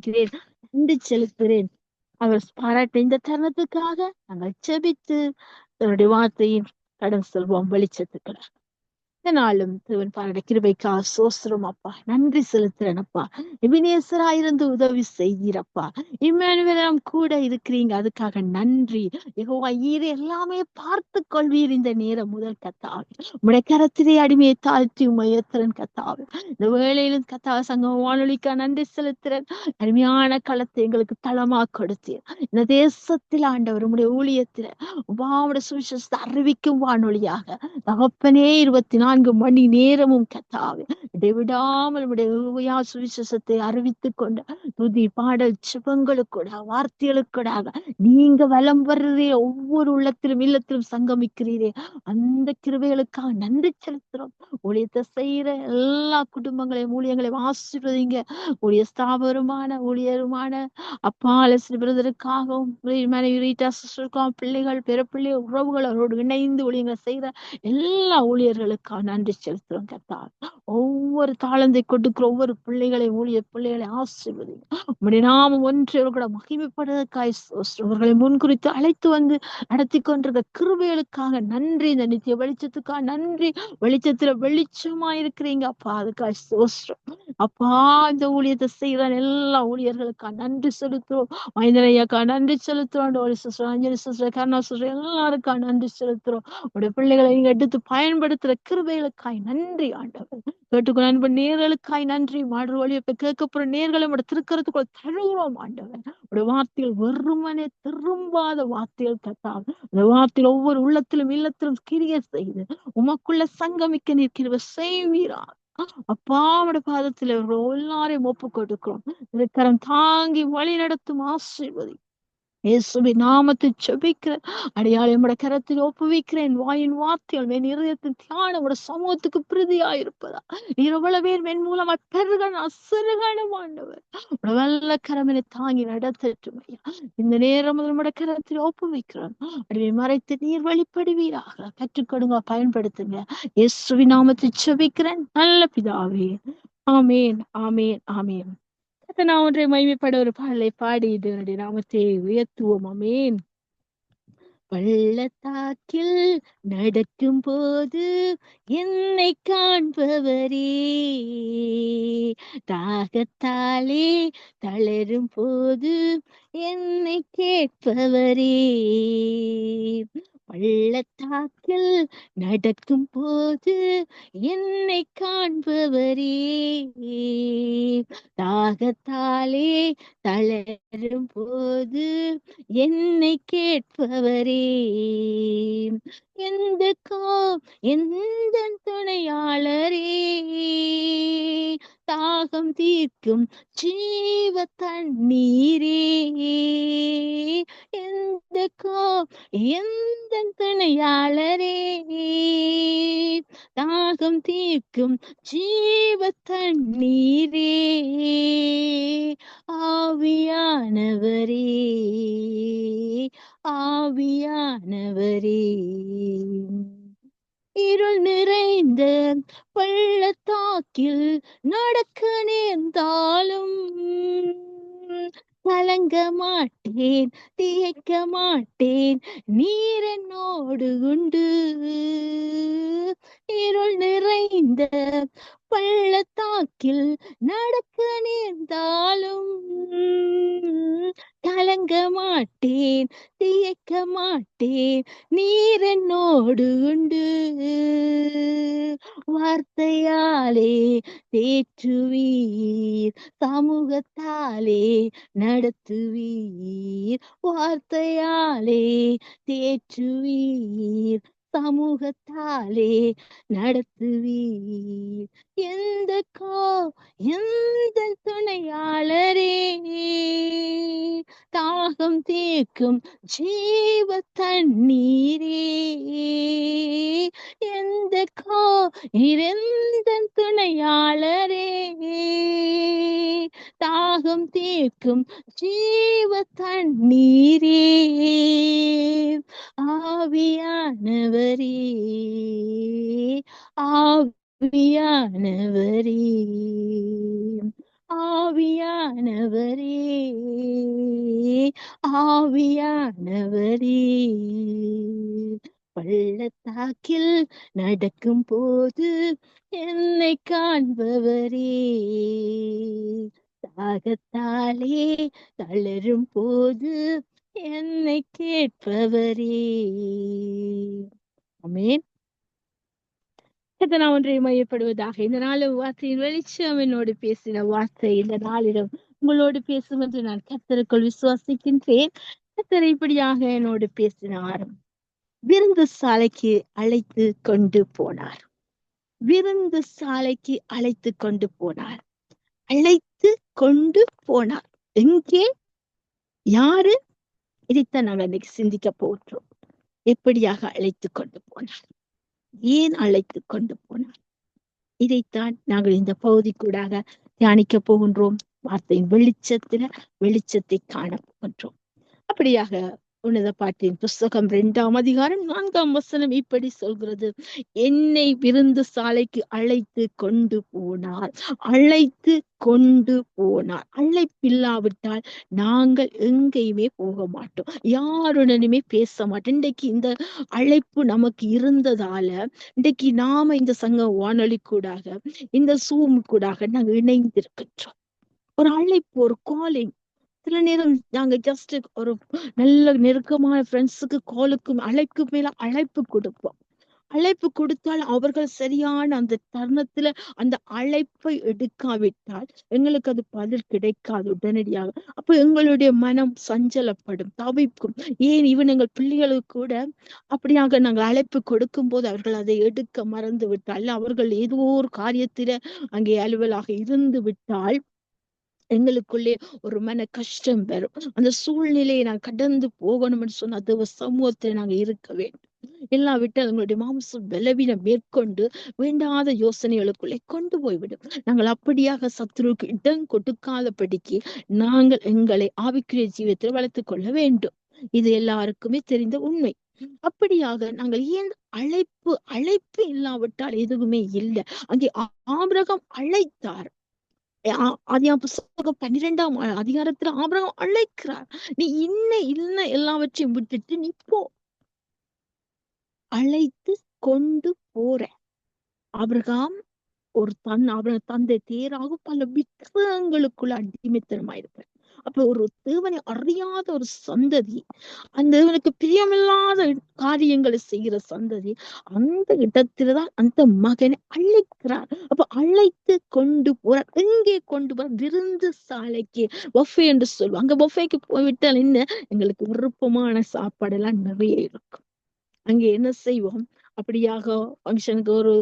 துதிக்கிறேன் நன்றி செலுத்துகிறேன். அவர் பாராட்ட இந்த தருணத்துக்காக நாங்கள் செபித்து அவருடைய வார்த்தையின் கடன் செல்வோம் வெளிச்சத்துக்கள் இந்த நாளும் தேவன் பாருடைய கிருபைக்கா சோஸ்திரம் அப்பா. நன்றி செலுத்துறேனப்பா எபினேசரா இருந்து உதவி செய்தீரப்பா இம்மானுவேலம் கூட இருக்கிறீங்க அதுக்காக நன்றி. யெகோவா ஈர எல்லாமே பார்த்து கொள்வீர் இந்த நேரம் முதல் கத்தாவே. உடைய கரத்திலே அடிமையை தாழ்த்தி உமையத்திறன் கத்தாவே. இந்த வேளையிலும் கத்தாவ சங்கம் வானொலிக்கா நன்றி செலுத்துறேன் அருமையான களத்தை எங்களுக்கு தளமா கொடுத்தீர். இந்த தேசத்தில் ஆண்டவர் உடைய ஊழியத்தில உபாவோட சுவிசேஷத்தை அறிவிக்கும் வானொலியாக. தகப்பனே இருபத்தி நாலு நான்கு மணி நேரமும் கத்தாவே. இடைவிடாமல் உடைய சுவிசேஷத்தை அறிவித்துக் கொண்ட துதி பாடல் சிவங்களுக்கூட வார்த்தைகளுக்கூடாக நீங்க வலம் வர்றதே ஒவ்வொரு உள்ளத்திலும் இல்லத்திலும் சங்கமிக்கிறீரே. அந்த கிருபைகளுக்காக நன்றி செலுத்துறோம். ஊழியத்தை செய்யற எல்லா குடும்பங்களையும் ஊழியங்களையும் ஆசீர்வதிங்க. ஊழிய ஸ்தாபருமான ஊழியருமான அப்பா அலசி பிரதருக்காகவும் மனைவி ரீட்டா சிஸ்டருக்காகவும் பிள்ளைகள் பிறப்பிள்ளை உறவுகள் அவரோடு இணைந்து ஊழியங்களை செய்யற எல்லா ஊழியர்களுக்காக நன்றி செலுத்துறோம் கத்தா. ஒவ்வொரு தாளந்தை கொடுக்கிற ஒவ்வொரு பிள்ளைகளை ஊழிய பிள்ளைகளை ஆசீர்வதிங்க. உம்முடைய நாமம் ஒன்று கூட மகிமைப்படுவதற்காய் அவர்களை முன்குறித்து அழைத்து வந்து நடத்தி கொண்டிருக்க கிருபைகளுக்காக நன்றி இந்த நித்திய வெளிச்சத்துக்காக நன்றி வெளிச்சத்துல வெளிச்சமா இருக்கிறீங்க. அப்பா அதுக்காய் சோஸ்ரம் அப்பா இந்த ஊழியத்தை செய்யற எல்லா ஊழியர்களுக்காக நன்றி செலுத்துறோம் மைந்தனையாக்கா நன்றி செலுத்துறோம் Dolly sister Anjali sister Karuna sister எல்லாருக்கா நன்றி செலுத்துறோம் உடைய பிள்ளைகளை நீங்க எடுத்து பயன்படுத்துற கிருபைகளுக்காய் நன்றி ஆண்டவர். கேட்டுக்கொள்ள அன்பு நேர்களுக்காய் நன்றி. மாடு ஒளியப்ப கேட்க போற நேர்களை உடைய திருக்கறதுக்குள்ள தழுகிறோம் ஆண்டவர். உடைய வார்த்தையில் வெறுமனே திரும்பாத வார்த்தைகள் கத்தாது. அந்த வார்த்தையில் ஒவ்வொரு உள்ளத்திலும் இல்லத்திலும் கிரிய செய்து உமக்குள்ள சங்கமிக்க நிற்கிற செய்வீரா அப்பாவோட பாதத்துல எல்லாரையும் ஒப்பு கொடுக்கிறோம் இருக்கிறம் தாங்கி வழி நடத்தும் ஆசீர்வதி இயேசுவி நாமத்தை செபிக்கிறேன் அடையாளம் நம்முடைய கரத்தில் ஒப்புவிக்கிறேன். வாயின் வார்த்தைகள் என் இருதயத்தின் தியானம் உடைய சமூகத்துக்கு பிரதியா இருப்பதா இரவளவே மென் மூலம் பெருகணும் அசருகனும் ஆண்டவர். உடவல்ல கரமனை தாங்கி நடத்தட்டும் ஐயா. இந்த நேரம் முதல் நம்முடைய கரத்தில் ஒப்புவிக்கிறோம். அப்படியே மறைத்து நீர் வழிபடுவீராக. கற்றுக்கொடுங்க பயன்படுத்துங்க. இயேசுவி நாமத்தை செபிக்கிறேன் நல்ல பிதாவே. ஆமேன் ஆமேன் ஆமேன். நான் ஒன்றை மைமைப்பட ஒரு பாடலை பாடி இதனுடைய நாமத்தை உயர்த்துவோம் அமேன் பள்ளத்தாக்கில் நடக்கும் போது என்னை காண்பவரே தாகத்தாலே தளரும் போது என்னை கேட்பவரே பள்ளத்தாக்கில் நடக்கும் போது என்னை காண்பவரே. தாகத்தாலே தளரும் போது என்னை கேட்பவரே. எந்த கோ எந்த துணையாளரே. தாகம் தீர்க்கும் ஜீவ தண்ணீரே. எந்த கோ எந்த துணையாளரே தாகம் தீர்க்கும் ஜீவ தண்ணீரே. ஆவியானவரே. ஆவியானவரே. இருள் நிறைந்த பள்ளத்தாக்கில் நடக்க நேர்ந்தாலும் கலங்க மாட்டேன் திகைக்க மாட்டேன். நீரனோடு உண்டு. இருள் நிறைந்த பள்ளத்தாக்கில் கோ துணையாளரே தாகம் தீர்க்கும் ஜீ ஒன்றை மையப்படுவதாக. இந்த நாள் வார்த்தையின் வெளிச்சம் என்னோடு பேசின வார்த்தை இந்த நாளிடம் உங்களோடு பேசும் என்று நான் கத்தருக்குள் விசுவாசிக்கின்றேன். கத்தர் இப்படியாக என்னோடு பேசினார். விருந்து சாலைக்கு அழைத்து கொண்டு போனார். விருந்து சாலைக்கு அழைத்து கொண்டு போனார். அழைத்து கொண்டு போனார். எங்கே? யாரு? இதைத்தான் நாங்கள் இன்னைக்கு சிந்திக்க போகிறோம். எப்படியாக அழைத்து கொண்டு போனார்? ஏன் அழைத்து கொண்டு போனார்? இதைத்தான் நாங்கள் இந்த பகுதிக்கூடாக தியானிக்க போகின்றோம். வார்த்தையின் வெளிச்சத்துல வெளிச்சத்தை காண போகின்றோம். அப்படியாக உன்னத பாட்டின் புஸ்தகம் இரண்டாம் அதிகாரம் நான்காம் வசனம் இப்படி சொல்கிறது. என்னை விருந்து சாலைக்கு அழைத்து கொண்டு போனார். அழைத்து கொண்டு போனார். அழைப்பில்லாவிட்டால் நாங்கள் எங்கேயுமே போக மாட்டோம். யாருடனுமே பேச மாட்டோம். இன்றைக்கு இந்த அழைப்பு நமக்கு இருந்ததால இன்றைக்கு நாம இந்த சங்க வானொலி கூடாக இந்த சூம் கூடாக நாங்க இணைந்திருக்கின்றோம். ஒரு அழைப்பு ஒரு காலிங் சில நேரம் நாங்க ஜஸ்ட் ஒரு நல்ல நெருக்கமான ஃப்ரெண்ட்ஸுக்கு காலுக்கும் அழைப்பு மேல அழைப்பு கொடுப்போம். அழைப்பு கொடுத்தால் அவர்கள் சரியான அந்த தருணத்துல அந்த அழைப்பை எடுக்காவிட்டால் எங்களுக்கு அது பதில் கிடைக்காது உடனடியாக. அப்ப எங்களுடைய மனம் சஞ்சலப்படும் தவிக்கும். ஏன் இவன் எங்கள் பிள்ளைகளுக்கு கூட அப்படியாக நாங்கள் அழைப்பு கொடுக்கும் போது அவர்கள் அதை எடுக்க மறந்து விட்டால் அவர்கள் ஏதோ ஒரு காரியத்தில அங்கே அலுவலாக இருந்து விட்டால் எங்களுக்குள்ளே ஒரு மன கஷ்டம் வரும். அந்த சூழ்நிலையை நான் கடந்து போகணும்னு சொன்ன அது சமூகத்துல நாங்க இருக்க வேண்டும். இல்லாவிட்டால் எங்களுடைய மாம்சம் பலவீனம் மேற்கொண்டு வேண்டாத யோசனைகளுக்குள்ளே கொண்டு போய்விடும். நாங்கள் அப்படியாக சத்துருவுக்கு இடம் கொடுக்காதபடிக்கு நாங்கள் எங்களை ஆவிக்குரிய ஜீவத்தில் வளர்த்து கொள்ள வேண்டும். இது எல்லாருக்குமே தெரிந்த உண்மை. அப்படியாக நாங்கள் ஏன் அழைப்பு அழைப்பு இல்லாவிட்டால் எதுவுமே இல்லை. அங்கே ஆபிரகம் அழைத்தார். ஆதியாம் புஸ்தகம் பன்னிரெண்டாம் அதிகாரத்துல ஆபிரகம் அழைக்கிறார். நீ இன்ன இல்ல எல்லாவற்றையும் விட்டுட்டு நீ போ. அழைத்து கொண்டு போற. ஆபிரகாம் ஒரு தன் அவன தந்தை தேராக பல விக்கிரகங்களுக்குள்ள அடிமைத்தனமாயிருப்பார். அப்ப ஒரு தேவனை அறியாத ஒரு சந்ததி அந்த தேவனுக்கு பிரியமில்லாத காரியங்களை செய்கிற சந்ததி அந்த இடத்துலதான் அந்த மகனை அழைக்கிறார். அப்ப அழைத்து கொண்டு போறார். எங்கே கொண்டு போற விருந்து சாலைக்கு பொஃபே என்று சொல்லுவோம் அங்க பொஃபேக்கு போய்விட்டால் என்ன? எங்களுக்கு விருப்பமான சாப்பாடு எல்லாம் நிறைய இருக்கும். அங்கே என்ன செய்வோம்? அப்படியாக ஃபங்க்ஷனுக்கு ஒரு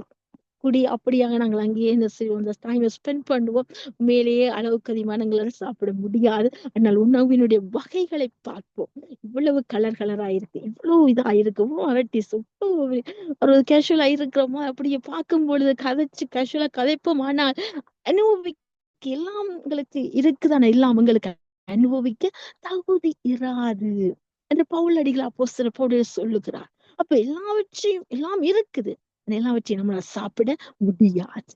குடி அப்படியாக நாங்கள் அங்கேயே என்ன செய்வோம் அந்த டைமை ஸ்பெண்ட் பண்ணுவோம். மேலேயே அளவுக்கு அதிகமானங்களை சாப்பிட முடியாது. ஆனால் உணவினுடைய வகைகளை பார்ப்போம். இவ்வளவு கலர் கலரா இருக்கு இவ்வளவு இதா இருக்கு. வெரைட்டிஸ் இவ்வளவு ஒரு கேஷுவலா இருக்கிறோமோ? அப்படியே பார்க்கும் பொழுது கதைச்சு கேஷுவலா கதைப்போம். ஆனால் அனுபவிக்க எல்லாம் உங்களுக்கு இருக்குதானே எல்லாம் உங்களுக்கு அனுபவிக்க தகுதி இராது. என்று பவுல் அடிகள் அப்போ சிறப்போடு சொல்லுகிறார். அப்ப எல்லாவற்றையும் எல்லாம் இருக்குது. எல்லாவற்றையும் நம்மளால சாப்பிட முடியாது.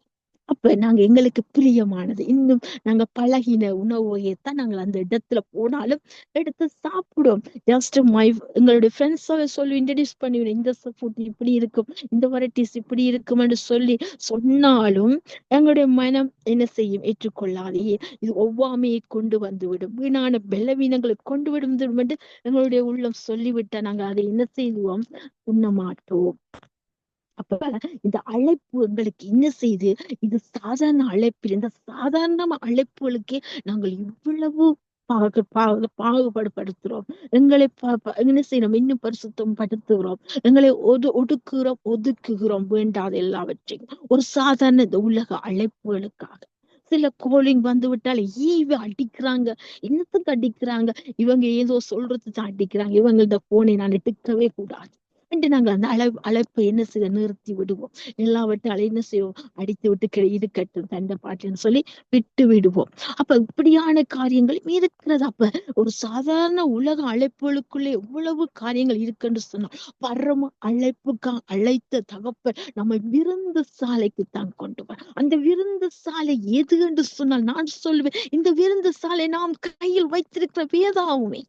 அப்ப நாங்க எங்களுக்கு பிரியமானது. இன்னும் நாங்க பழகின உணவு வகையத்தான் நாங்கள் அந்த இடத்துல போனாலும் எடுத்து சாப்பிடுவோம். ஜஸ்ட் மை எங்களுடைய ஃப்ரெண்ட்ஸாவே சொல்லி இன்ட்ரடியூஸ் பண்ணுவேன் இந்த ஃபுட் இப்படி இருக்கும் இந்த வெரைட்டிஸ் இப்படி இருக்கும்னு சொல்லி சொன்னாலும் எங்களுடைய மனம் என்ன செய்யும்? ஏற்றுக்கொள்ளாதே. இது ஒவ்வாமையை கொண்டு வந்து விடும் வீணான பலவீனங்களை கொண்டு விடும் என்று எங்களுடைய உள்ளம் சொல்லிவிட்டா நாங்க அதை என்ன செய்வோம்? உண்ண மாட்டோம். அப்ப இந்த அழைப்பு எங்களுக்கு என்ன செய்து? இது சாதாரண அழைப்பில் இந்த சாதாரண அழைப்புகளுக்கே நாங்கள் இவ்வளவு பாகுபாடுபடுத்துறோம் எங்களை என்ன செய்யணும்? இன்னும் பரிசுத்தம் படுத்துகிறோம் எங்களை ஒது ஒடுக்குகிறோம் ஒதுக்குகிறோம் வேண்டாத எல்லாவற்றையும். ஒரு சாதாரண இந்த உலக அழைப்புகளுக்காக. சில கோலிங் வந்து விட்டால் ஈவ அடிக்கிறாங்க. என்னத்துக்கு அடிக்கிறாங்க? இவங்க ஏதோ சொல்றதுக்கு அடிக்கிறாங்க. இவங்க இந்த போனை நான் எடுக்கவே கூடாது. என்று நாங்கள் அந்த அழை அழைப்பை என்ன செய்ய நிறுத்தி விடுவோம். எல்லாவற்றாலும் என்ன செய்வோம் அடித்து விட்டு கிடை இருக்கட்டும் தண்டை பாட்டுன்னு சொல்லி விட்டு விடுவோம். அப்ப இப்படியான காரியங்கள் இருக்கிறது. அப்ப ஒரு சாதாரண உலக அழைப்புகளுக்குள்ளே எவ்வளவு காரியங்கள் இருக்குன்னு சொன்னால் பரம அழைப்புக்கா அழைத்த தகப்ப நம்ம விருந்து சாலைக்கு தான் கொண்டு வர. அந்த விருந்து சாலை எது என்று சொன்னால் நான் சொல்லுவேன் இந்த விருந்து சாலை நாம் கையில் வைத்திருக்கிற வேதாவுமே.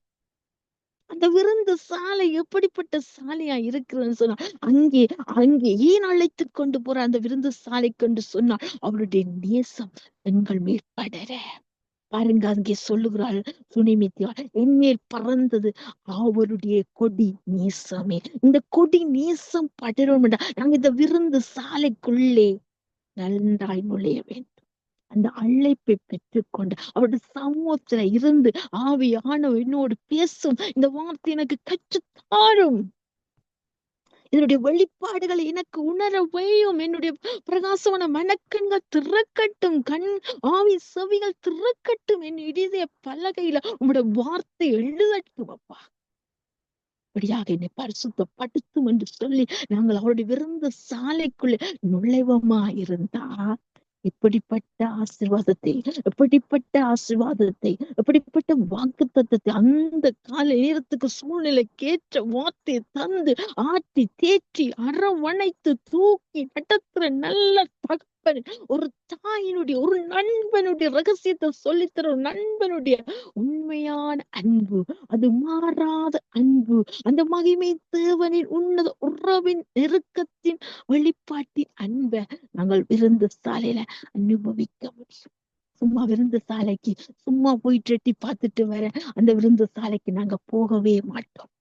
அந்த விருந்து சாலை எப்படிப்பட்ட சாலையா இருக்கிறதுன்னு சொன்னா அங்கே அங்கே ஏன் அழைத்து கொண்டு போற அந்த விருந்து சாலை கொண்டு சொன்னால் அவருடைய நேசம் எங்கள் மேல் படர. பாருங்க அங்கே சொல்லுகிறாள் துணிமித்தியாள் என்மேல் பறந்தது அவருடைய கொடி நேசமே. இந்த கொடி நேசம் படரும் நாங்க இந்த விருந்து சாலைக்குள்ளே நன்றாய் நுழைய வேண்டும். அந்த அழைப்பை பெற்றுக்கொண்டு அவருடைய சமூகத்துல இருந்து ஆவியானவர் என்னோடு பேசும் இந்த வார்த்தை எனக்கு கற்றுத்தாரும். இதனுடைய வெளிப்பாடுகளை எனக்கு உணர வையும். என்னுடைய பிரகாசமான மனக்கண்கள் திறக்கட்டும். கண் ஆவி செவிகள் திறக்கட்டும். என் இடிதய பலகையில உங்களுடைய வார்த்தை எழுதட்டும் அப்பா. இப்படியாக என்னை பரிசுத்தப்படுத்தும் என்று சொல்லி நாங்கள் அவருடைய விருந்த சாலைக்குள்ளே நுழைவமா இருந்தா? இப்படிப்பட்ட ஆசிர்வாதத்தை எப்படிப்பட்ட ஆசிர்வாதத்தை எப்படிப்பட்ட வாக்கு தத்துவத்தை அந்த கால நேரத்துக்கு சூழ்நிலைக்கேற்ற வார்த்தை தந்து ஆட்டி தேற்றி அரவணைத்து தூக்கி நடத்துற நல்ல நண்பன் ஒரு தாயினுடைய ஒரு நண்பனுடைய ரகசியத்தை சொல்லித்தர ஒரு நண்பனுடைய உண்மையான அன்பு அது மாறாத அன்பு அந்த மகிமை தேவனின் உன்னத உறவின் நெருக்கத்தின் வெளிப்பாட்டின் அன்பை நாங்கள் விருந்து சாலையில அனுபவிக்க முடியும். சும்மா விருந்து சாலைக்கு சும்மா போயிட்டு எட்டி பார்த்துட்டு வர அந்த விருந்து சாலைக்கு நாங்க போகவே மாட்டோம்.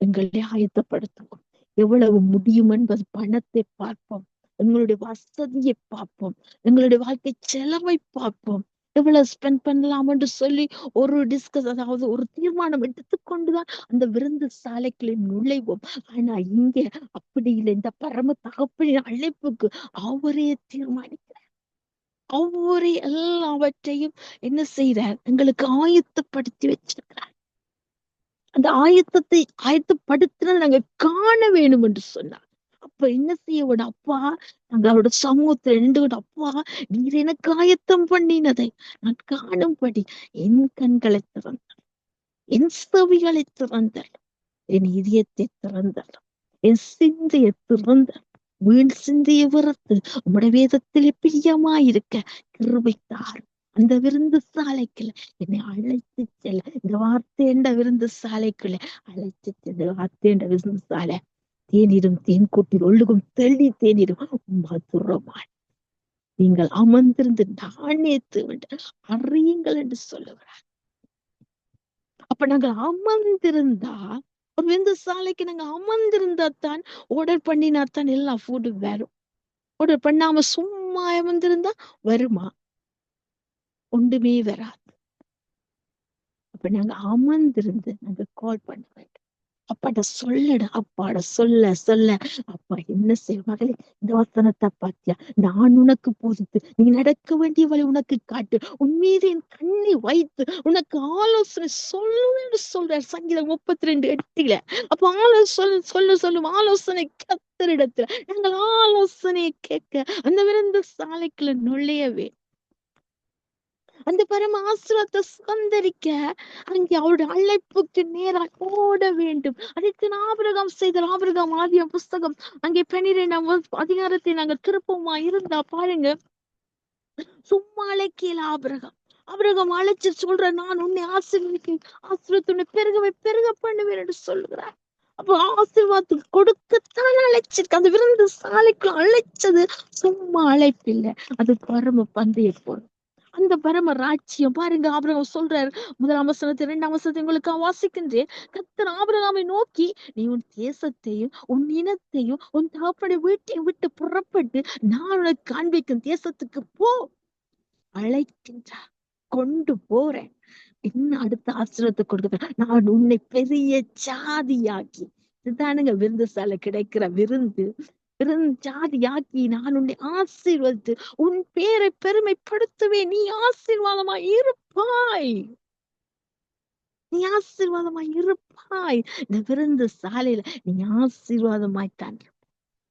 எங்களை ஆயத்தப்படுத்துவோம். எவ்வளவு முடியும் என்பது பணத்தை பார்ப்போம். எங்களுடைய வசதியை பார்ப்போம். எங்களுடைய வாழ்க்கை செலவை பார்ப்போம். எவ்வளவு ஸ்பெண்ட் பண்ணலாம் என்று சொல்லி ஒரு டிஸ்கஸ் அதாவது ஒரு தீர்மானம் எடுத்துக்கொண்டுதான் அந்த விருந்து சாலைக்குள்ளே நுழைவோம். ஆனா இங்க அப்படி இல்லை. இந்த பரம தகப்பனின் அழைப்புக்கு அவரே தீர்மானிக்கிறார். அவரே எல்லாவற்றையும் என்ன செய்யறார் எங்களுக்கு ஆயத்தப்படுத்தி வச்சிருக்கிறார். அந்த ஆயத்தத்தை ஆயத்தப்படுத்தின நாங்க காண வேணும் என்று சொன்னார். இப்ப என்ன செய்ய வேணும் அப்பா நாங்க அவரோட சமூகத்துல ரெண்டு அப்பா நீர் எனக்கு ஆயத்தம் பண்ணினதை நான் காணும்படி என் கண்களை திறந்தார். என் செவிகளை திறந்தார். என் இதயத்தை திறந்தார். என் சிந்தையை திறந்தார். வீண் சிந்தையை விரத்து உம்முடைய வேதத்திலே பிரியமாயிருக்க கிருபித்தார். அந்த விருந்து சாலைக்குள்ள என்னை அழைத்து செல்ல. இந்த வார்த்தைண்ட விருந்து சாலைக்குள்ள அழைத்து செல்ல. வார்த்தைண்ட விருந்து சாலை தேநீரும் தேன் கூட்டில் ஒழுகும் தெளி தேநீரும் மதுரமான நீங்கள் அமர்ந்திருந்து நாணயத்து தேவன் அறியுங்கள் என்று சொல்லுகிறார். அப்ப நாங்கள் அமர்ந்திருந்தா ஒரு விந்து சாலைக்கு நாங்க அமர்ந்திருந்தா தான் ஆர்டர் பண்ணினா தான் எல்லா ஃபுட்டும் வரும். ஆர்டர் பண்ணாம சும்மா அமர்ந்திருந்தா வருமா? ஒன்றுமே வராது. அப்ப நாங்க அமர்ந்திருந்து நாங்க கால் பண்ண வேண்டும் அப்பாட சொல்லட அப்பாட சொல்ல சொல்ல. அப்பா என்ன செய்ய மகளே இந்த வசனத்தை பாத்தியா? நான் உனக்கு போதித்து நீ நடக்க வேண்டிய வழி உனக்கு காட்டு. உன் மீது என் கண்ணை வைத்து உனக்கு ஆலோசனை சொல்லுன்னு சொல்றார் சங்கீதம் முப்பத்தி ரெண்டு எட்டுல. அப்ப ஆலோசனை சொல்ல சொல்லும் ஆலோசனை கத்தரிடத்துல. நாங்கள் ஆலோசனையை கேட்க அந்த விருந்த சாலைக்குள்ள நுழையவே அந்த பரம ஆசிரத்தை சுதந்திரிக்க அங்கே அவருடைய அழைப்புக்கு நேராக ஓட வேண்டும். அதைத்து நாபிரகம் செய்த ஆபிரகம் ஆதிய புஸ்தகம் அங்கே பன்னிரெண்டாம் அதிகாரத்தை நாங்க திருப்பமா இருந்தா பாருங்க. சும்மா அழைக்கல ஆபிரகம். ஆபிரகாம் அழைச்சு சொல்ற நான் உன்னை ஆசீர்வதிக்க ஆசீர்வத்து பெருகவை பெருக பண்ணுவேன் என்று சொல்லுகிறார். அப்போ ஆசீர்வாதம் கொடுக்கத்தான் அழைச்சிருக்கு. அந்த விருந்து சாலைக்குள்ள அழைச்சது சும்மா அழைப்பில்லை. அது பரம பந்தய போல் அந்த பரம ராஜ்யம் பாருங்க ஆபிரகாம் சொல்றாரு. முதலாம் வசனத்தை இரண்டாம் வசனத்தை உங்களுக்கு வாசிக்கின்றேன். கத்தர் ஆபிரகாமை நோக்கி நீ உன் தேசத்தையும் உன் இனத்தையும் உன் தகப்பனை வீட்டையும் விட்டு புறப்பட்டு நான் உனக்கு காண்பிக்கும் தேசத்துக்கு போ. அழைக்கின்றார். கொண்டு போறேன். என்ன அடுத்த ஆசிரத்தை கொடுக்க நான் உன்னை பெரிய ஜாதியாக்கி இதுதானுங்க விருந்து சாலை கிடைக்கிற விருந்து. ஜாதியாக்கி நான் உன்னை ஆசீர்வதித்து உன் பேரை பெருமைப்படுத்துவேன். நீ ஆசீர்வாதமா இருப்பாய். நீ ஆசீர்வாதமாய் இருப்பாய். இந்த விருந்து சாலையில நீ ஆசீர்வாதமாய் தான்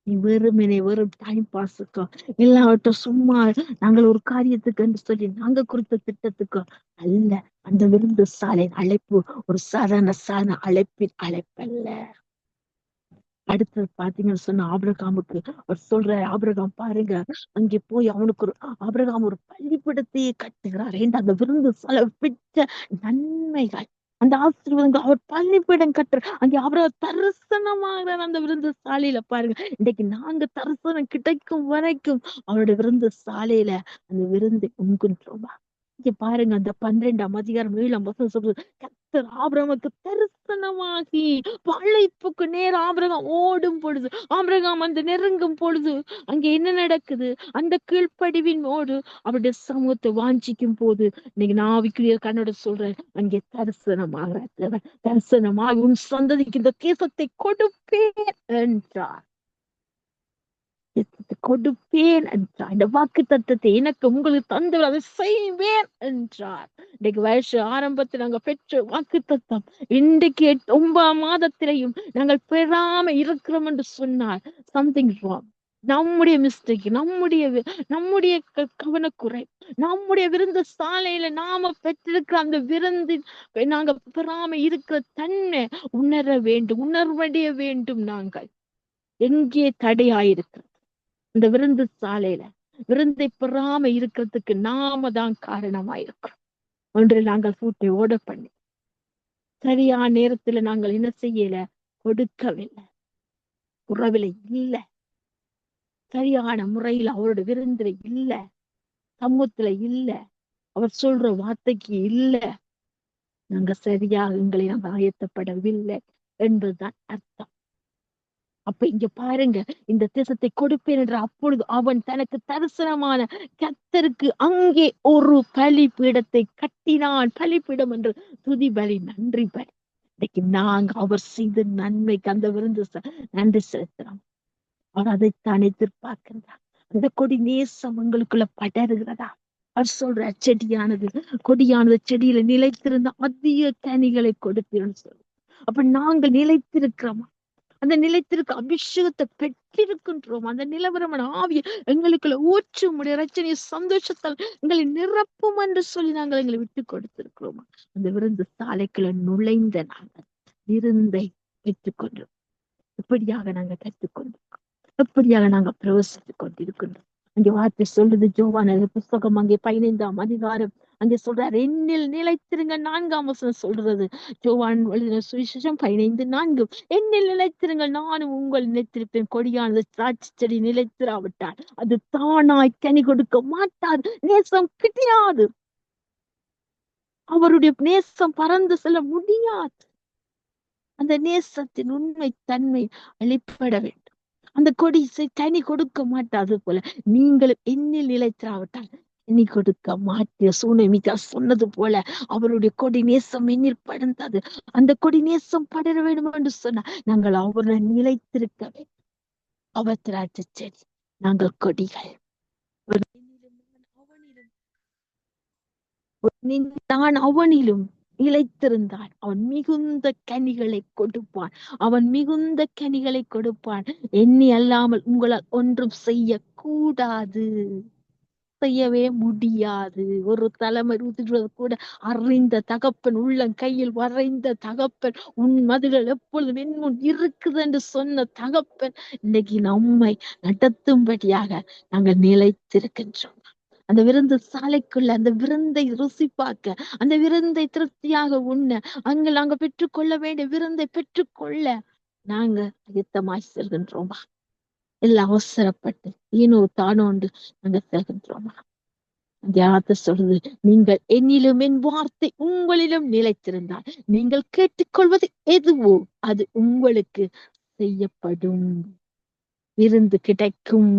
நீ வெறுமனே வெறும் டைம் பாஸுக்கோ எல்லாவற்றும் சும்மா நாங்கள் ஒரு காரியத்துக்கு என்று சொல்லி நாங்க கொடுத்த திட்டத்துக்கோ அல்ல. அந்த விருந்து சாலையின் அழைப்பு ஒரு சாதாரண சாதாரண அழைப்பின் அழைப்பல்ல. அடுத்தது பாத்தீங்கன்னு சொன்னா ஆபிரகாமுக்கு அவர் சொல்ற ஆபிரகாம் பாருங்க அங்கே போய் அவனுக்கு ஒரு ஆபிரகாம் ஒரு பள்ளிப்படத்தையே கட்டுகிறார். ஏன்டா அந்த விருந்து சாலை நன்மைகள்? அந்த ஆசீர்வாதங்கள் அவர் பள்ளிப்பீடம் கட்டுற அங்கே அவரை தரிசனமாகிறார் அந்த விருந்து சாலையில பாருங்க. இன்னைக்கு நாங்க தரிசனம் கிடைக்கும் வரைக்கும் அவருடைய விருந்து சாலையில அந்த விருந்து உங்குன்றோமா இங்க பாருங்க அந்த பன்னிரெண்டாம் அதிகாரம் ஏழாம் வசனம் சொல்றது கத்தர் ஆபிரகாமுக்கு தரிசனமாகி பழைப்புக்கு நேரம் ஆபிரகாம் ஓடும் பொழுது ஆபிரகாம் அந்த நெருங்கும் பொழுது அங்க என்ன நடக்குது? அந்த கீழ்ப்படிவின் ஓடு அவருடைய சமூகத்தை வாஞ்சிக்கும் போது இன்னைக்கு நான் ஆவிக்குரிய கண்ணோட சொல்றேன் அங்கே தரிசனமாக தரிசனமாக உன் சந்ததிக்கு இந்த கேசத்தை கொடுப்பேன் என்றார். கொடுப்பேன் என்றார். இந்த வாக்கு தத்தத்தை எனக்கு உங்களுக்கு தந்தவர் அதை செய்வேன் என்றார். இன்னைக்கு வயசு ஆரம்பத்தில் நாங்க பெற்ற வாக்கு தத்தம் இன்றைக்கு ஒன்பதாம் மாதத்திலையும் நாங்கள் பெறாம இருக்கிறோம் என்று சொன்னார். சம்திங் ராங் நம்முடைய மிஸ்டேக் நம்முடைய நம்முடைய க- கவனக்குறை நம்முடைய விருந்த சாலையில நாம பெற்றிருக்கிற அந்த விருந்தின் நாங்க பெறாம இருக்கிற தன்மை உணர வேண்டும் உணர்வடைய வேண்டும் நாங்கள். எங்கே தடையாயிருக்கிறது? இந்த விருந்து சாலையில விருந்தை பெறாம இருக்கிறதுக்கு நாம தான் காரணமாயிருக்கிறோம். ஒன்று நாங்கள் சூட்டை ஓட பண்ணி சரியான நேரத்துல நாங்கள் என்ன செய்யல? கொடுக்கவில்லை. உறவில இல்ல. சரியான முறையில் அவரோட விருந்துல இல்ல. சமூகத்துல இல்ல. அவர் சொல்ற வார்த்தைக்கு இல்ல. நாங்க சரியாக எங்களை நாங்கள் ஆயத்தப்படவில்லை என்பதுதான் அர்த்தம். அப்ப இங்க பாருங்க இந்த தேசத்தை கொடுப்பேன் என்ற அப்பொழுது அவன் தனக்கு தரிசனமான கத்தருக்கு அங்கே ஒரு பலிபீடத்தை கட்டினான். பலிபீடம் என்று துதி பலி நன்றி பலி. இன்னைக்கு நாங்க அவர் செய்த நன்மைக்கு அந்த விருந்து நன்றி செலுத்துறோம். அவர் அதைத்தான் எதிர்பார்க்கின்றார். அந்த கொடி நேசம் உங்களுக்குள்ள படருகிறதா? அவர் சொல்ற செடியானது கொடியானது செடியில நிலைத்திருந்த அதிக கனிகளை கொடுப்பீர்னு சொல்லுவோம். அப்ப நாங்கள் நிலைத்திருக்கிறோமா? அந்த நிலைத்திற்கு அபிஷேகத்தை பெற்றிருக்கின்றோம். அந்த நிலவரமான ஆவியை எங்களுக்குள்ள ஊற்று உடைய ரச்சனைய சந்தோஷத்தால் எங்களை நிரப்பும் என்று சொல்லி நாங்கள் எங்களை விட்டு கொடுத்திருக்கிறோம். அந்த விருந்து சாலைக்குள்ள நுழைந்த நாங்கள் விருந்தை பெற்றுக்கொண்டோம். இப்படியாக நாங்க கற்றுக்கொண்டிருக்கோம் எப்படியாக நாங்க பிரவசித்துக் கொண்டிருக்கின்றோம். அங்கே வார்த்தை சொல்லுது ஜோவான புஸ்தகம் அங்கே பதினைந்தாம் அதிகாரம். அங்க சொல்றாரு என்னில் நிலைத்திருங்க. நான்காம் வசனம் சொல்றது. ஜோவான் எழுதின சுவிசேஷம் பதினைந்து நான்கு. என்னில் நிலைத்திருங்கள் நானும் உங்கள் நிலைத்திருப்பேன். கொடியானது திராட்சை செடி நிலைத்திராவிட்டால் அது தானாய் கனி கொடுக்க மாட்டாது. நேசம் கிடையாது அவருடைய நேசம் பறந்து செல்ல முடியாது. அந்த நேசத்தின் உண்மை தன்மை வெளிப்பட வேண்டும். அந்த கொடி தனி கனி கொடுக்க மாட்டாது போல. நீங்களும் என்னில் நிலைத்திராவிட்டால் எண்ணி கொடுக்க மாட்டிய சூனமிதா சொன்னது போல அவருடைய கொடி நேசம் எண்ணில் படர்ந்தது. அந்த கொடி நேசம் படர வேண்டும் என்று சொன்னார். நாங்கள் அவருடன் நிலைத்திருக்க வேண்டும். அவர் திராட்சை செடி நாங்கள் கொடிகள். நான் அவனிலும். நிலைத்திருந்தான். அவன் மிகுந்த கனிகளை கொடுப்பான். அவன் மிகுந்த கனிகளை கொடுப்பான். எண்ணி அல்லாமல் உங்களால் ஒன்றும் செய்ய கூடாது செய்யவே முடியாது. ஒரு தலைமை ஊத்துகிறது கூட அறிந்த தகப்பன் உள்ளம் கையில் வரைந்த தகப்பன் உன் மதுகள் எப்பொழுதும் என் முன் இருக்குது என்று சொன்ன தகப்பன். இன்னைக்கு நம்மை நடத்தும்படியாக நாங்கள் நிலைத்திருக்கின்றோம். அந்த விருந்து சாலைக்குள்ள அந்த விருந்தை ருசி பார்க்க அந்த விருந்தை திருப்தியாக உண்ண அங்க நாங்க பெற்றுக்கொள்ள வேண்டிய விருந்தை பெற்றுக்கொள்ள நாங்க ஆயத்தமாய் செல்கின்றோமா. எல்லாம் அவசரப்பட்டு ஈனோ தானோண்டு நாங்க செல்கின்றோமா தியானத்தை சொல்றது நீங்கள் என்னிலும் என் வார்த்தை உங்களிலும் நிலைத்திருந்தால் நீங்கள் கேட்டுக்கொள்வது எதுவோ அது உங்களுக்கு செய்யப்படும். விருந்து கிடைக்கும்.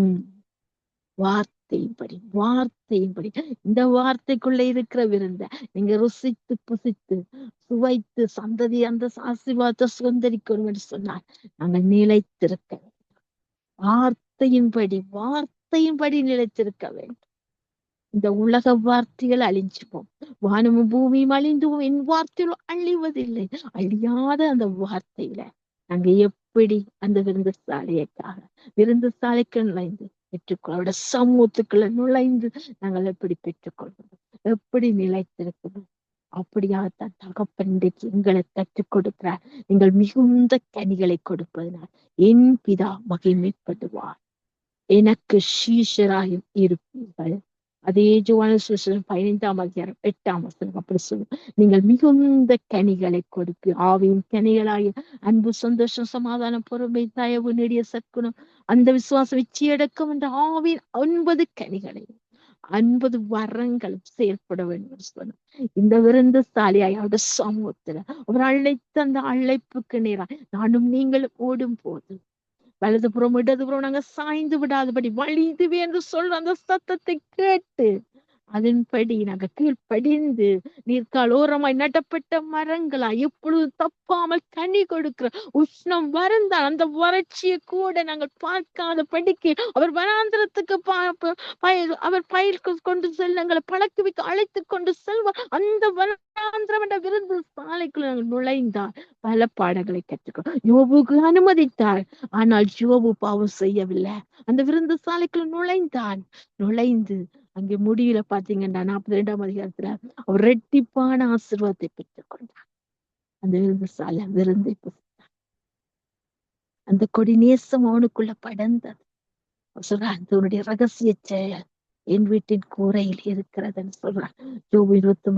வார்த்தையின்படி வார்த்தையின்படி. இந்த வார்த்தைக்குள்ள இருக்கிற விருந்த நீங்க ருசித்து புசித்து சுவைத்து சந்ததி அந்த ஆசீர்வாதத்தை சுதந்திரிக்கணும் என்று சொன்னார் நாங்கள் நிலைத்திருக்க வார்த்தையின்படி வார்த்தையின்படி நிலைத்திருக்க வேண்டும். இந்த உலக வார்த்தைகள் அழிஞ்சுவோம் வானமும் பூமியும் அழிந்துவோம் என் வார்த்தைகள் அழிவதில்லை. அழியாத அந்த வார்த்தையில நாங்க எப்படி அந்த விருந்து சாலையைக்காக விருந்து சாலைக்கு நுழைந்து பெற்றுக்கொள்ள சமூகத்துக்குள்ள நுழைந்து நாங்கள் எப்படி பெற்றுக்கொள்வோம் எப்படி நிலைத்திருக்கணும் அப்படியாகத்தான் தகப்பன் இன்றைக்கு எங்களை கற்றுக் கொடுக்கிறார். நீங்கள் மிகுந்த கனிகளை கொடுப்பதனால் என் பிதா மகிமைப்படுவார். எனக்கு சீஷராக இருப்பீர்கள். அதே ஜோவான பதினைந்தாம் அதிகாரம் எட்டாம் வசனம் அப்படி சொல்லும். நீங்கள் மிகுந்த கனிகளை கொடுப்பி. ஆவியின் கனிகளாய அன்பு சந்தோஷம் சமாதானம் பொறுமை தயவு நெடிய சற்குணம் அந்த விசுவாசம் இச்சையடக்கம் என்ற ஆவியின் ஒன்பது கனிகளை அன்பது வரங்களும் செயல்பட வேண்டும் சொன்ன இந்த விருந்து சாலியாய் அவருடைய சமூகத்துல அவர் அழைத்த அந்த அழைப்புக்கு நேராக நானும் நீங்களும் ஓடும் போது வலதுபுறம் இடதுபுறம் நாங்க சாய்ந்து விடாதபடி வழிதுவே என்று சொல்ற அந்த சத்தத்தை கேட்டு அதன்படி நாங்க கீழ்ப்படிந்து நீர் ஓரமாய் நடப்பட்ட மரங்களா எப்பொழுதும் தப்பாமல் கனி கொடுக்கிற உஷ்ணம் வருந்தான் அந்த வறட்சியை கூட நாங்கள் பார்க்காத படிக்கு அவர் வனாந்திரத்துக்கு பா- அவர் பயிர் கொண்டு செல்ல எங்களை பழக்கி அழைத்து கொண்டு செல்வார். அந்த வனாந்திரம் என்ற விருந்து சாலைக்குள்ள நாங்கள் நுழைந்தார் பல பாடங்களை கற்றுக்கோ யோபுக்கு அனுமதித்தார். ஆனால் யோபு பாவம் செய்யவில்லை. அந்த விருந்து சாலைக்குள்ள நுழைந்தான். நுழைந்து அங்கே முடியல பாத்தீங்கன்னா நாற்பத்தி ரெண்டாம் அதிகாரத்துல அவர் ரெட்டிப்பான ஆசீர்வாதத்தை பெற்றுக் கொண்டார். அந்த விருந்து சாலை விருந்தை அந்த கொடி நேசம் அவனுக்குள்ள படர்ந்தது. அவர் சொல்றார் அந்த உன்னுடைய ரகசிய செயல். என் வீட்டின் கூரையில் இருக்கிறதுன்னு சொல்றான் யோபு இருபத்தி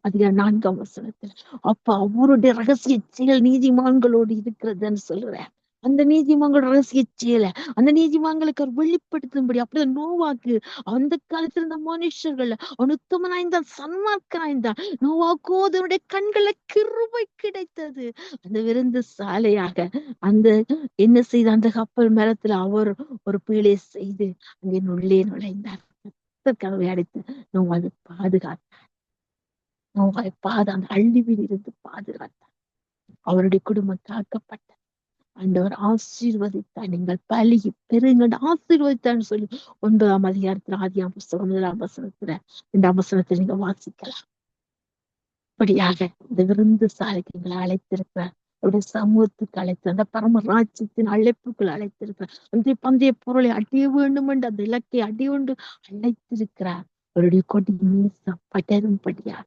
அதிகாரம் நான்காம் வசனத்துல அப்ப அவருடைய ரகசிய செயல் நீதிமான்களோடு இருக்கிறதுன்னு சொல்றேன் அந்த நீதிமான்களோட ரகசிய செயலை அந்த நீதிமான்களுக்கு அவர் வெளிப்படுத்தும்படி அப்படிதான் நோவாக்கு அந்த காலத்துல இருந்த மனுஷர்கள் அவன் உத்தமனாய்ந்தான் சன்மார்க்கனாய்ந்தான் நோவாக்கோ அதனுடைய கண்களை கிருபை கிடைத்தது. அந்த விருந்து சாலையாக அந்த என்ன செய்த அந்த கப்பல் மரத்துல அவர் ஒரு பீழை செய்து அங்கே உள்ளே நுழைந்தார். கதவை அடைத்து நோவாவை பாதுகாத்தார். நோவாய் பாத அந்த அழிவில் இருந்து பாதுகாத்தார். அவருடைய குடும்பம் காக்கப்பட்டது ஆண்டவர் ஆசீர்வதித்தார். நீங்கள் பழகி பெருங்கள் ஆசீர்வதித்தான்னு சொல்லி ஒன்பதாம் அதிகாரத்துல ஆதியாம் புஸ்தகம் முதலாம் வசனத்துல இரண்டாம் வசனத்தை நீங்க வாசிக்கலாம். அப்படியாக இந்த விருந்து சாலைக்கு எங்களை அழைத்திருக்கிறார். அவருடைய சமூகத்துக்கு அழைத்து அந்த பரம ராஜ்யத்தின் அழைப்புக்குள் அழைத்திருக்கிறார். அந்த பந்தய பொருளை அடைய வேண்டும் என்று அந்த இலக்கை அடைய வேண்டும் அழைத்திருக்கிறார். அவருடைய கொடி மீசம் படரும்படியாக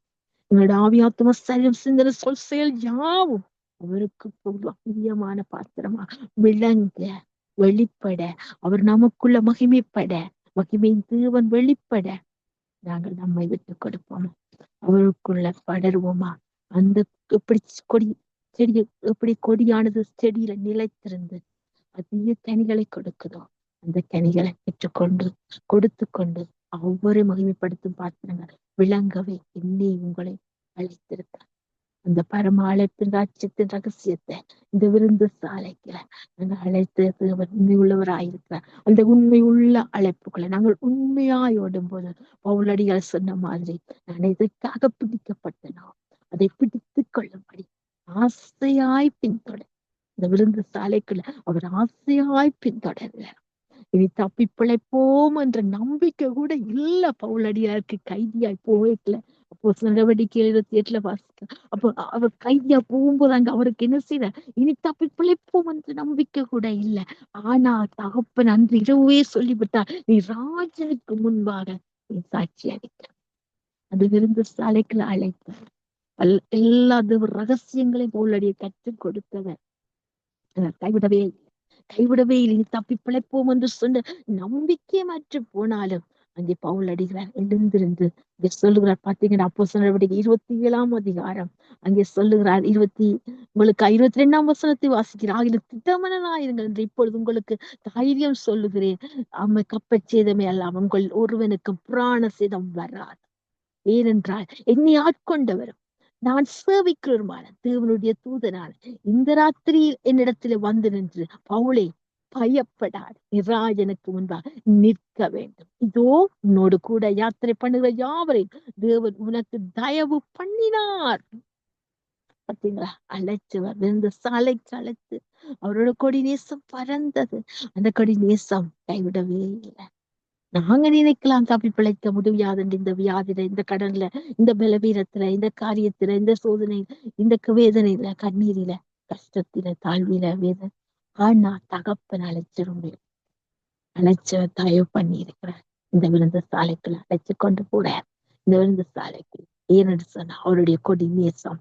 எங்களுடைய ஆவியாத்ம சரீரம் சிந்தனை சொல் செயல் யாவும் அவருக்கு பொதுவா பிரியமான பாத்திரமா விளங்க வெளிப்பட. அவர் நமக்குள்ள மகிமைப்பட. மகிமையின் தேவன் வெளிப்பட. நாங்கள் நம்மை விட்டு கொடுப்போம்? அவருக்குள்ள படருவோமா? அந்த எப்படி கொடி செடி எப்படி கொடியானது செடியில நிலைத்திருந்து அதிக கனிகளை கொடுக்குதோ அந்த கனிகளை பெற்றுக்கொண்டு கொடுத்து கொண்டு ஒவ்வொரு மகிமைப்படுத்தும் பாத்திரங்கள் விளங்கவே என்னை உங்களை அழைத்திருக்க அந்த பரம அழைப்பின் ராஜ்யத்தின் ரகசியத்தை இந்த விருந்து சாலைக்கு நாங்கள் அழைத்து உண்மை உள்ளவராயிருக்கிறார். அந்த உண்மை உள்ள அழைப்புகளை நாங்கள் உண்மையாய் ஓடும் போது பவுலடிகள் சொன்ன மாதிரி நான் எதற்காக பிடிக்கப்பட்டனோ அதை பிடித்து கொள்ளும்படி ஆசையாய் பின்தொடர். இந்த விருந்து சாலைக்குள்ள அவர் ஆசையாய் பின்தொடர்கிறார். இனி தப்பி பிழைப்போம் என்ற நம்பிக்கை கூட இல்ல பவுலடியாருக்கு கைதியாய் போகல அப்போ நடவடிக்கை இருபத்தி எட்டுல வாசிக்க. அப்போ அவர் கைதியா போகும்போது அங்க அவருக்கு என்ன செய்த? இனி தப்பி பிழைப்போம் என்று நம்பிக்கை கூட இல்ல. ஆனா தகப்பன் அன்று இரவே சொல்லிவிட்டார் நீ ராஜனுக்கு முன்பாக நீ சாட்சி அளிக்க அது விருந்து சாலைக்குள்ள அழைத்தார். எல்லா ரகசியங்களையும் பவுலடியை கற்றுக் கொடுத்தவர். கைவிடவே இல்லை. கைவிடவே இல்லை. தப்பி பிழைப்போம் என்று சொன்ன நம்பிக்கை மாற்றி போனாலும் அங்கே பவுல் அடிகிறார். எழுந்திருந்து இங்கே சொல்லுகிறார். பாத்தீங்கன்னா அப்போ நடவடிக்கை இருபத்தி ஏழாம் அதிகாரம். அங்கே சொல்லுகிறார் இருபத்தி உங்களுக்கு இருபத்தி ரெண்டாம் வசனத்தை வாசிக்கிறார் ஆகிய திட்டமனாயிருங்கள் என்று இப்பொழுது உங்களுக்கு தைரியம் சொல்லுகிறேன். அம்மை கப்பச் சேதமே அல்லாம உங்கள் ஒருவனுக்கும் புராண சேதம் வராது. ஏனென்றால் என்னை ஆட்கொண்டவரும் நான் சேவிக்கிறோருமான தேவனுடைய தூதனான இந்த ராத்திரியில் என்னிடத்தில் வந்து நின்று பவுளே பயப்படாது. ராஜனுக்கு முன்பாக நிற்க வேண்டும். இதோ உன்னோடு கூட யாத்திரை பண்ணுகிற யாவரையும் தேவன் உனக்கு தயவு பண்ணினார். பார்த்தீங்களா அழைச்சவர் இந்த சாலைக்கு அழைத்து அவரோட கொடி நேசம் பறந்தது. அந்த கொடி நேசம் கைவிடவே இல்லை. நாங்க நினைக்கலாம் தப்பி பிழைக்க முடியாது இந்த வியாதியில இந்த கடன்ல இந்த பலவீனத்துல இந்த காரியத்துல இந்த சோதனை இந்த வேதனையில கண்ணீரில கஷ்டத்தில தாழ்வில வேதனை ஆனா தகப்பன் அழைச்சிருமே அழைச்ச தயவு பண்ணி இருக்கிறார் இந்த விருந்து சாலைக்குள்ள அழைச்சு கொண்டு போறார் இந்த விருந்து சாலைக்கு ஏனென்று சொன்னா அவருடைய கொடி நேசம்